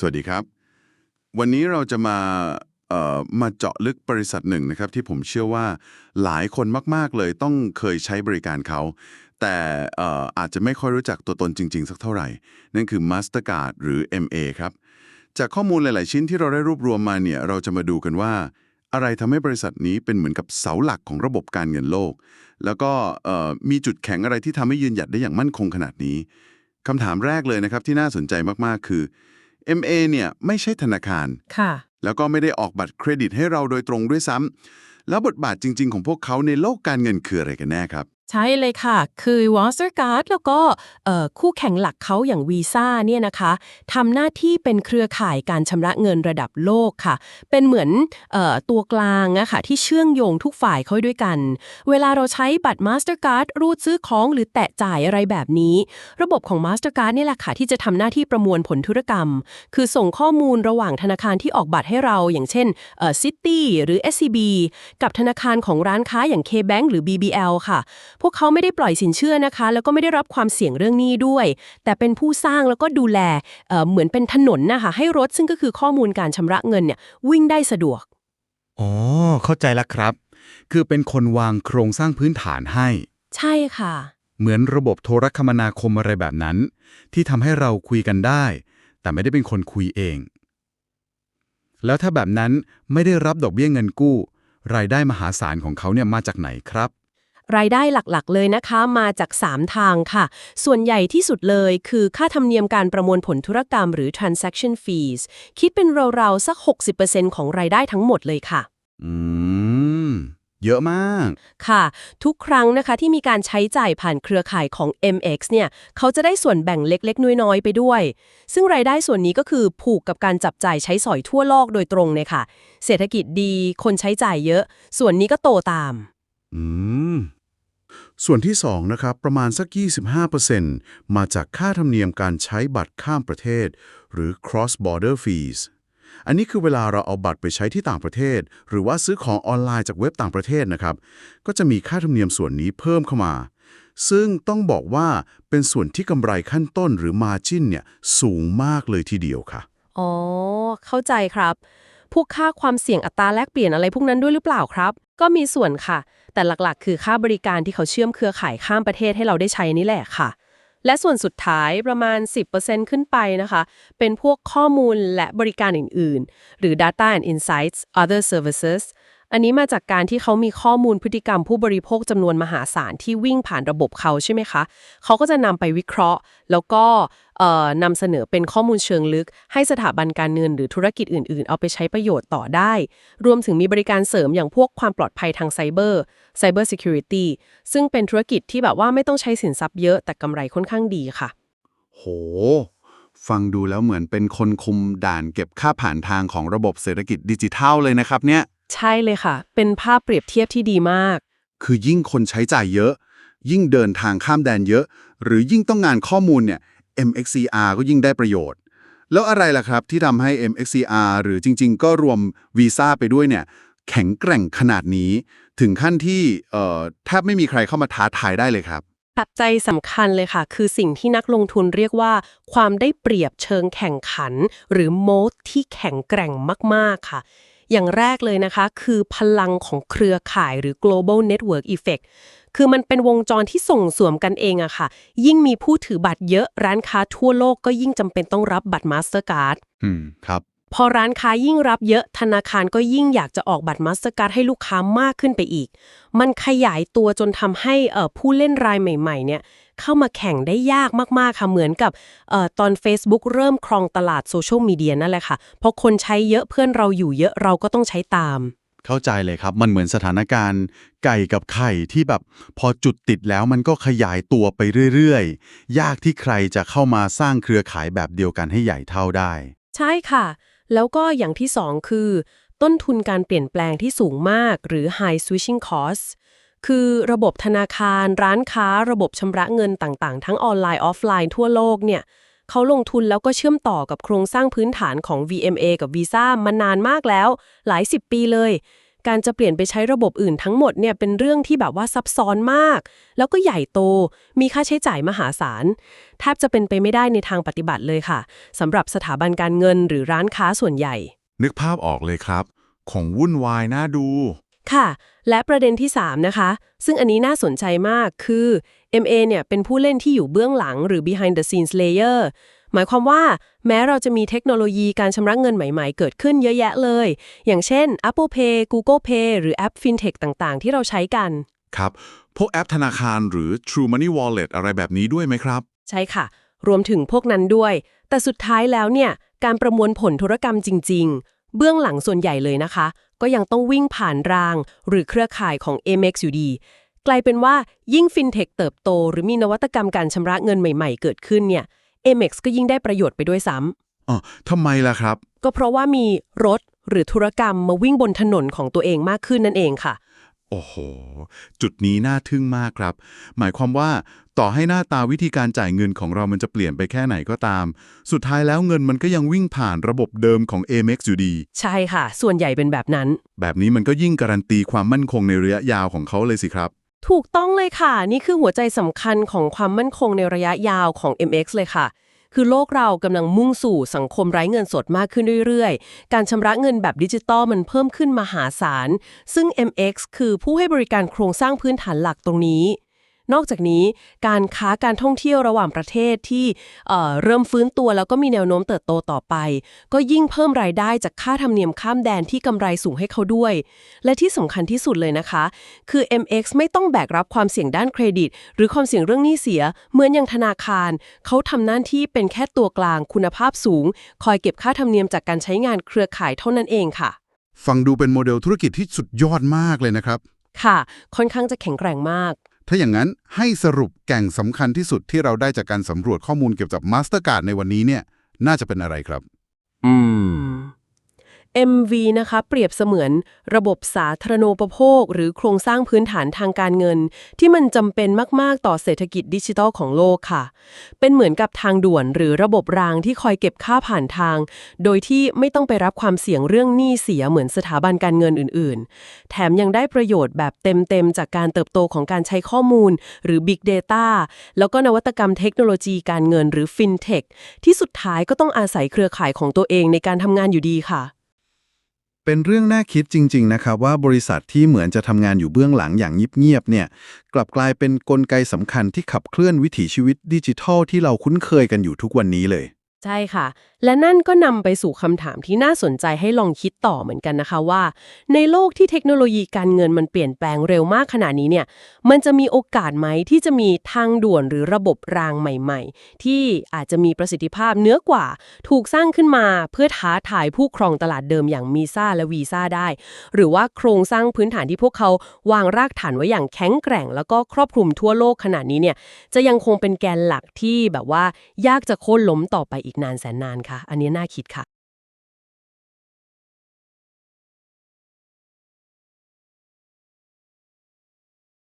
สวัสดีครับ วันนี้เราจะมาเอ่อมาเจาะลึกบริษัทหนึ่งนะครับ ที่ผมเชื่อว่าหลายคนมาก ๆ เลยต้องเคยใช้บริการเขา แต่เอ่ออาจจะไม่ค่อยรู้จักตัวตนจริง ๆ สักเท่าไหร่ นั่นคือ Mastercard หรือ MA ครับ จากข้อมูลหลาย ๆ ชิ้นที่เราได้รวบรวมมาเนี่ยเราจะมาดูกันว่า อะไรทำให้บริษัทนี้เป็นเหมือนกับเสาหลักของระบบการเงินโลก แล้วก็มีจุดแข็งอะไรที่ทำให้ยืนหยัดได้อย่างมั่นคงขนาดนี้คำถามแรกเลยนะครับที่น่าสนใจมาก ๆ คือ MA เนี่ยไม่ใช่ธนาคาร ค่ะ แล้วก็ไม่ได้ออกบัตรเครดิตให้เราโดยตรงด้วยซ้ำแล้วบทบาทจริง ๆ ของพวกเขาในโลกการเงินคืออะไรกันแน่ครับ ใช่เลยค่ะ คือ Mastercard แล้วก็คู่แข่งหลักเขาอย่างวีซ่าเนี่ยนะคะทำหน้าที่เป็นเครือข่ายการชำระเงินระดับโลกค่ะ เป็นเหมือนออตัวกลางอะค่ะที่เชื่อมโยงทุกฝ่ายเข้าด้วยกัน เวลาเราใช้บัตร Mastercard รูดซื้อของหรือแตะจ่ายอะไรแบบนี้ ระบบของ Mastercard นี่แหละค่ะ ที่จะทำหน้าที่ประมวลผลธุรกรรม คือส่งข้อมูลระหว่างธนาคารที่ออกบัตรให้เรา อย่างเช่นเอ่อ City หรือ SCB กับธนาคารของร้านค้าอย่าง KBank หรือ BBL ค่ะพวกเขาไม่ได้ปล่อยสินเชื่อนะคะ แล้วก็ไม่ได้รับความเสี่ยงเรื่องหนี้ด้วย แต่เป็นผู้สร้างแล้วก็ดูแลเอ่อเหมือนเป็นถนนนะคะให้รถซึ่งก็คือข้อมูลการชำระเงินเนี่ยวิ่งได้สะดวกอ๋อเข้าใจแล้วครับ คือเป็นคนวางโครงสร้างพื้นฐานให้ ใช่ค่ะ เหมือนระบบโทรคมนาคมอะไรแบบนั้น ที่ทำให้เราคุยกันได้ แต่ไม่ได้เป็นคนคุยเอง แล้วถ้าแบบนั้นไม่ได้รับดอกเบี้ยเงินกู้ รายได้มหาศาลของเขาเนี่ยมาจากไหนครับ รายได้หลักๆ เลยนะคะมาจาก 3 ทางค่ะ ส่วนใหญ่ที่สุดเลยคือค่าธรรมเนียมการประมวลผลธุรกรรมหรือ transaction fees คิดเป็นราวๆสัก 60%ของรายได้ทั้งหมดเลยค่ะ อืม เยอะมาก ค่ะ ทุกครั้งนะคะที่มีการใช้จ่ายผ่านเครือข่ายของ MX เนี่ย เขาจะได้ส่วนแบ่งเล็กๆ น้อยๆ ไปด้วย ซึ่งรายได้ส่วนนี้ก็คือผูกกับการจับจ่ายใช้สอยทั่วโลกโดยตรงเลยค่ะ เศรษฐกิจดี คนใช้จ่ายเยอะ ส่วนนี้ก็โตตาม อืม ส่วนที่2นะครับประมาณสัก 25%มาจากค่าธรรมเนียมการใช้บัตรข้ามประเทศ หรือ cross border fees อันนี้คือเวลาเราเอาบัตรไปใช้ที่ต่างประเทศ หรือว่าซื้อของออนไลน์จากเว็บต่างประเทศนะครับ ก็จะมีค่าธรรมเนียมส่วนนี้เพิ่มเข้ามา ซึ่งต้องบอกว่าเป็นส่วนที่กำไรขั้นต้นหรือ margin เนี่ยสูงมากเลยทีเดียวค่ะ อ๋อ เข้าใจครับ พวกค่าความเสี่ยงอัตราแลกเปลี่ยนอะไรพวกนั้นด้วยหรือเปล่าครับ ก็มีส่วนค่ะ แต่หลักๆ คือค่าบริการที่เขาเชื่อมเครือข่ายข้ามประเทศให้เราได้ใช้นี่แหละค่ะ และส่วนสุดท้ายประมาณ 10%ขึ้นไปนะคะ เป็นพวกข้อมูลและบริการอื่น ๆ หรือ data and insights other services อันนี้มาจากการที่เขามีข้อมูลพฤติกรรมผู้บริโภคจำนวนมหาศาลที่วิ่งผ่านระบบเขาใช่ไหมคะ เขาก็จะนำไปวิเคราะห์ แล้วก็นำเสนอเป็นข้อมูลเชิงลึก ให้สถาบันการเงินหรือธุรกิจอื่น ๆ เอาไปใช้ประโยชน์ต่อได้ รวมถึงมีบริการเสริมอย่างพวกความปลอดภัยทางไซเบอร์ Cyber Security ซึ่งเป็นธุรกิจที่แบบว่าไม่ต้องใช้สินทรัพย์เยอะแต่กำไรค่อนข้างดีค่ะ โห ฟังดูแล้วเหมือนเป็นคนคุมด่านเก็บค่าผ่านทางของระบบเศรษฐกิจดิจิทัลเลยนะครับเนี่ย ใช่เลยค่ะ เป็นภาพเปรียบเทียบที่ดีมาก คือยิ่งคนใช้จ่ายเยอะ ยิ่งเดินทางข้ามแดนเยอะ หรือยิ่งต้องงานข้อมูลเนี่ย MXCR ก็ยิ่งได้ประโยชน์ แล้วอะไรล่ะครับที่ทำให้ MXCR หรือจริง ๆ ก็รวมวีซ่าไปด้วยเนี่ย แข็งแกร่งขนาดนี้ ถึงขั้นที่เอ่อแทบไม่มีใครเข้ามาท้าทายได้เลยครับ ปัจจัยสำคัญเลยค่ะ คือสิ่งที่นักลงทุนเรียกว่า ความได้เปรียบเชิงแข่งขัน หรือโมดที่แข็งแกร่งมาก ๆ ค่ะ อย่างแรกเลยนะคะ คือพลังของเครือข่ายหรือ global network effect คือมันเป็นวงจรที่ส่งสวมกันเองอะค่ะ ยิ่งมีผู้ถือบัตรเยอะร้านค้าทั่วโลกก็ยิ่งจำเป็นต้องรับบัตร Mastercard อืม ครับ พอร้านค้ายิ่งรับเยอะธนาคารก็ยิ่งอยากจะออกบัตรมาสเตอร์การ์ดให้ลูกค้ามากขึ้นไปอีก มันขยายตัวจนทำให้เอ่อผู้เล่นรายใหม่ๆเนี่ยเข้ามาแข่งได้ยากมากๆค่ะเหมือนกับเอ่อตอน Facebook เริ่มครองตลาดโซเชียลมีเดียนั่นแหละค่ะพอคนใช้เยอะเพื่อนเราอยู่เยอะเราก็ต้องใช้ตาม เข้าใจเลยครับ มันเหมือนสถานการณ์ ไก่กับไข่ที่แบบพอจุดติดแล้วมันก็ขยายตัวไปเรื่อยๆ ยากที่ใครจะเข้ามาสร้างเครือข่ายแบบเดียวกันให้ใหญ่เท่าได้ ใช่ค่ะ แล้วก็อย่างที่สองคือ ต้นทุนการเปลี่ยนแปลงที่สูงมาก หรือ high switching costs คือระบบธนาคาร ร้านค้า ระบบชำระเงินต่างๆ ทั้งออนไลน์ออฟไลน์ทั่วโลกเนี่ยเขาลงทุนแล้วก็เชื่อมต่อกับโครงสร้างพื้นฐานของ VMA กับ Visa มานานมากแล้ว หลายสิบปีเลย การจะเปลี่ยนไปใช้ระบบอื่นทั้งหมดเนี่ยเป็นเรื่องที่แบบว่าซับซ้อนมาก แล้วก็ใหญ่โต มีค่าใช้จ่ายมหาศาลแทบจะเป็นไปไม่ได้ในทางปฏิบัติเลยค่ะสำหรับสถาบันการเงินหรือร้านค้าส่วนใหญ่ นึกภาพออกเลยครับ ของวุ่นวายน่าดู ค่ะ และประเด็นที่ 3 นะคะ ซึ่งอันนี้น่าสนใจมากคือ MA เนี่ยเป็นผู้เล่นที่อยู่เบื้องหลังหรือ behind the scenes layer หมายความว่าแม้เราจะมีเทคโนโลยีการชำระเงินใหม่ๆ เกิดขึ้นเยอะแยะเลย อย่างเช่น Apple Pay Google Pay หรือแอป FinTech ต่างๆ ที่เราใช้กัน ครับ พวกแอปธนาคารหรือ True Money Wallet อะไรแบบนี้ด้วยไหมครับ ใช่ค่ะ รวมถึงพวกนั้นด้วย แต่สุดท้ายแล้วเนี่ยการประมวลผลธุรกรรมจริง ๆ เบื้องหลังส่วนใหญ่เลยนะคะ ก็ยังต้องวิ่งผ่านราง หรือเครือข่ายของ Amex อยู่ดีกลายเป็นว่ายิ่งฟินเทคเติบโต หรือมีนวัตกรรมการชำระเงินใหม่ๆ เกิดขึ้นเนี่ย Amex ก็ยิ่งได้ประโยชน์ไปด้วยซ้ำอ๋อทำไมล่ะครับก็เพราะว่ามีรถหรือธุรกรรมมาวิ่งบนถนนของตัวเองมากขึ้นนั่นเองค่ะ โอ้โห จุดนี้น่าทึ่งมากครับ หมายความว่าต่อให้หน้าตาวิธีการจ่ายเงินของเรามันจะเปลี่ยนไปแค่ไหนก็ตาม สุดท้ายแล้วเงินมันก็ยังวิ่งผ่านระบบเดิมของ Amex อยู่ดี ใช่ค่ะ ส่วนใหญ่เป็นแบบนั้น แบบนี้มันก็ยิ่งการันตีความมั่นคงในระยะยาวของเขาเลยสิครับ ถูกต้องเลยค่ะ นี่คือหัวใจสำคัญของความมั่นคงในระยะยาวของ MX เลยค่ะ คือโลกเรากำลังมุ่งสู่สังคมไร้เงินสดมากขึ้นเรื่อยๆ การชำระเงินแบบดิจิตอลมันเพิ่มขึ้นมหาศาล ซึ่ง MX คือผู้ให้บริการโครงสร้างพื้นฐานหลักตรงนี้ นอกจากนี้การค้าการท่องเที่ยวระหว่างประเทศที่เอ่อเริ่มฟื้นตัวแล้วก็มีแนวโน้มเติบโตต่อไป ก็ยิ่งเพิ่มรายได้จากค่าธรรมเนียมข้ามแดนที่กำไรสูงให้เขาด้วย และที่สำคัญที่สุดเลยนะคะ คือ MX ไม่ต้องแบกรับความเสี่ยงด้านเครดิต หรือความเสี่ยงเรื่องหนี้เสียเหมือนอย่างธนาคาร เขาทำหน้าที่เป็นแค่ตัวกลางคุณภาพสูง คอยเก็บค่าธรรมเนียมจากการใช้งานเครือข่ายเท่านั้นเองค่ะ ฟังดูเป็นโมเดลธุรกิจที่สุดยอดมากเลยนะครับ ค่ะ ค่อนข้างจะแข็งแกร่งมาก ถ้าอย่างนั้นให้สรุปแก่งสำคัญที่สุดที่เราได้จากการสำรวจข้อมูลเกี่ยวกับ Mastercard ในวันนี้เนี่ย น่าจะเป็นอะไรครับ อืม MV นะคะเปรียบเสมือนระบบสาธารณูปโภค หรือโครงสร้างพื้นฐานทางการเงิน ที่มันจำเป็นมาก ๆ ต่อเศรษฐกิจดิจิทัลของโลกค่ะ เป็นเหมือนกับทางด่วนหรือระบบรางที่คอยเก็บค่าผ่านทาง โดยที่ไม่ต้องไปรับความเสี่ยงเรื่องหนี้เสียเหมือนสถาบันการเงินอื่น ๆ แถมยังได้ประโยชน์แบบเต็ม ๆ จากการเติบโตของการใช้ข้อมูล หรือ Big Data แล้วก็นวัตกรรมเทคโนโลยีการเงินหรือ FinTech ที่สุดท้ายก็ต้องอาศัยเครือข่ายของตัวเองในการทำงานอยู่ดีค่ะ เป็นเรื่องน่าคิดจริง ๆ นะครับ ว่าบริษัทที่เหมือนจะทำงานอยู่เบื้องหลังอย่างเงียบๆเนี่ย กลับกลายเป็นนกลไกสำคัญที่ขับเคลื่อนวิถีชีวิตดิจิทัลที่เราคุ้นเคยกันอยู่ทุกวันนี้เลย ใช่ค่ะและนั่นก็นำไปสู่คำถามที่น่าสนใจให้ลองคิดต่อเหมือนกันนะคะว่า ในโลกที่เทคโนโลยีการเงินมันเปลี่ยนแปลงเร็วมากขนาดนี้เนี่ย มันจะมีโอกาสไหมที่จะมีทางด่วนหรือระบบรางใหม่ๆ ที่อาจจะมีประสิทธิภาพเหนือกว่า ถูกสร้างขึ้นมาเพื่อท้าทายผู้ครองตลาดเดิมอย่างมีซ่าและวีซ่าได้ หรือว่าโครงสร้างพื้นฐานที่พวกเขาวางรากฐานไว้อย่างแข็งแกร่ง แล้วก็ครอบคลุมทั่วโลกขนาดนี้เนี่ยจะยังคงเป็นแกนหลักที่แบบว่ายากจะโค่นล้มต่อไปอีกนานแสนนานค่ะ อันนี้น่าคิดค่ะ